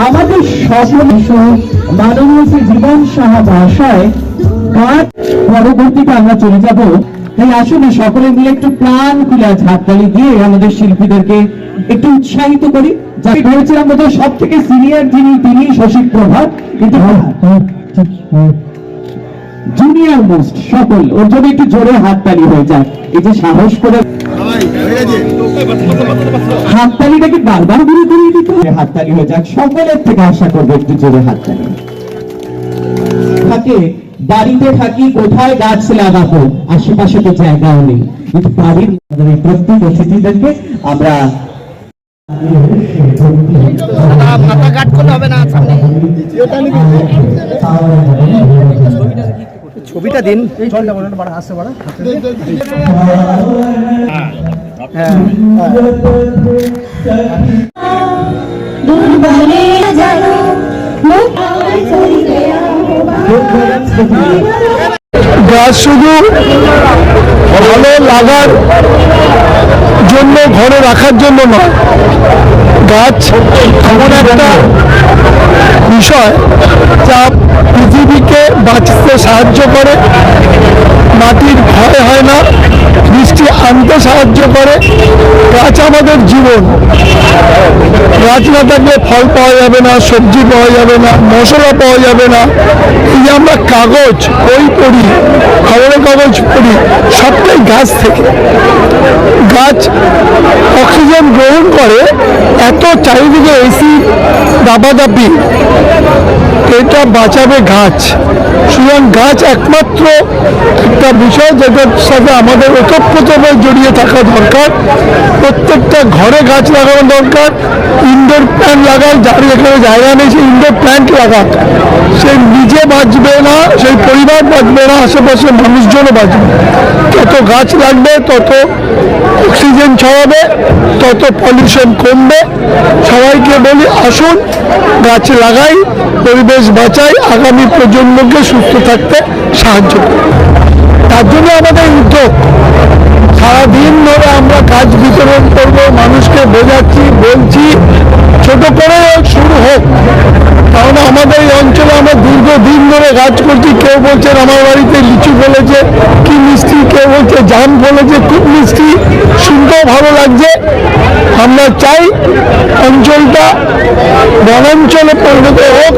আমাদের সর্বনিশ মাননীয় জীবন সাহা ভাষায় পরবর্তীতে আমরা চলে যাব? তাই আসুন না সকলে মিলে একটু প্রাণ খুলে আজ হাততালি দিয়ে আমাদের শিল্পীদেরকে একটু উৎসাহিত করি। যাকে ধরেছিলাম বোধহয় সব থেকে সিনিয়র যিনি তিনি শশী প্রভাত কিন্তু জুনিয়র মোস্ট সকল ওর জন্য একটু জোরে হাততালি হয়ে যাক এই যে সাহস করে হাততালিটাকে বারবার ঘুরে ঘুরিয়ে দিতে হাততালি হয়ে যাক সকলের থেকে আশা করব একটু জোরে হাততালি। থাকে বাড়িতে থাকি কোথায় গাছ লাগাবো আশেপাশে তো জায়গাও নেই। কিন্তু বাড়ির প্রত্যেক অতিথিদেরকে আমরা মাথা কাট হবে না ছবিটা দিন। চলটা গাছ শুধু ভালো লাগার জন্য ঘরে রাখার জন্য নয়। গাছ এমন একটা বিষয় যা পৃথিবীকে বাঁচতে সাহায্য করে, মাটির ভয় হয় না, বৃষ্টি আনতে সাহায্য করে, গাছ আমাদের জীবন। গাছ না থাকলে ফল পাওয়া যাবে না, সবজি পাওয়া যাবে না, মশলা পাওয়া যাবে না। এই যে আমরা কাগজ, বই পড়ি, খবরের কাগজ পড়ি, সবটাই গাছ থেকে। গাছ অক্সিজেন গ্রহণ করে এত চারিদিকে এসি দাবাদাবি এটা বাঁচাবে গাছ। সুতরাং গাছ একমাত্র একটা বিষয় যেটার সাথে আমাদের ওতপ্রোতভাবে জড়িয়ে থাকা দরকার। প্রত্যেকটা ঘরে গাছ লাগানো দরকার। ইনডোর প্ল্যান্ট লাগাক যার যেখানে জায়গা নেই সে ইনডোর প্ল্যান্ট লাগাক। সে নিজে বাঁচবে না, সেই পরিবার বাঁচবে না, আশেপাশের মানুষজনও বাঁচবে যত গাছ লাগবে, তত অক্সিজেন ছড়াবে, তত পলিউশন কমবে। সবাইকে বলি, আসুন, গাছ লাগাই বাঁচাই আগামী প্রজন্মকে সুস্থ থাকতে সাহায্য করি তার জন্য আমাদের উদ্যোগ, সারাদিন ধরে আমরা কাজ বিতরণ করব, মানুষকে বোঝাচ্ছি, বলছি, ছোট করে শুরু হোক। কারণ আমাদের এই অঞ্চলে আমরা দীর্ঘদিন ধরে কাজ করছি, কেউ বলছেন আমার বাড়িতে লিচু ফলেছে, কি মিষ্টি, কেউ বলছে জাম ফলেছে, খুব মিষ্টি, শুনতেও ভালো লাগছে। আমরা চাই অঞ্চলটা বনাঞ্চলে পরিণত হোক।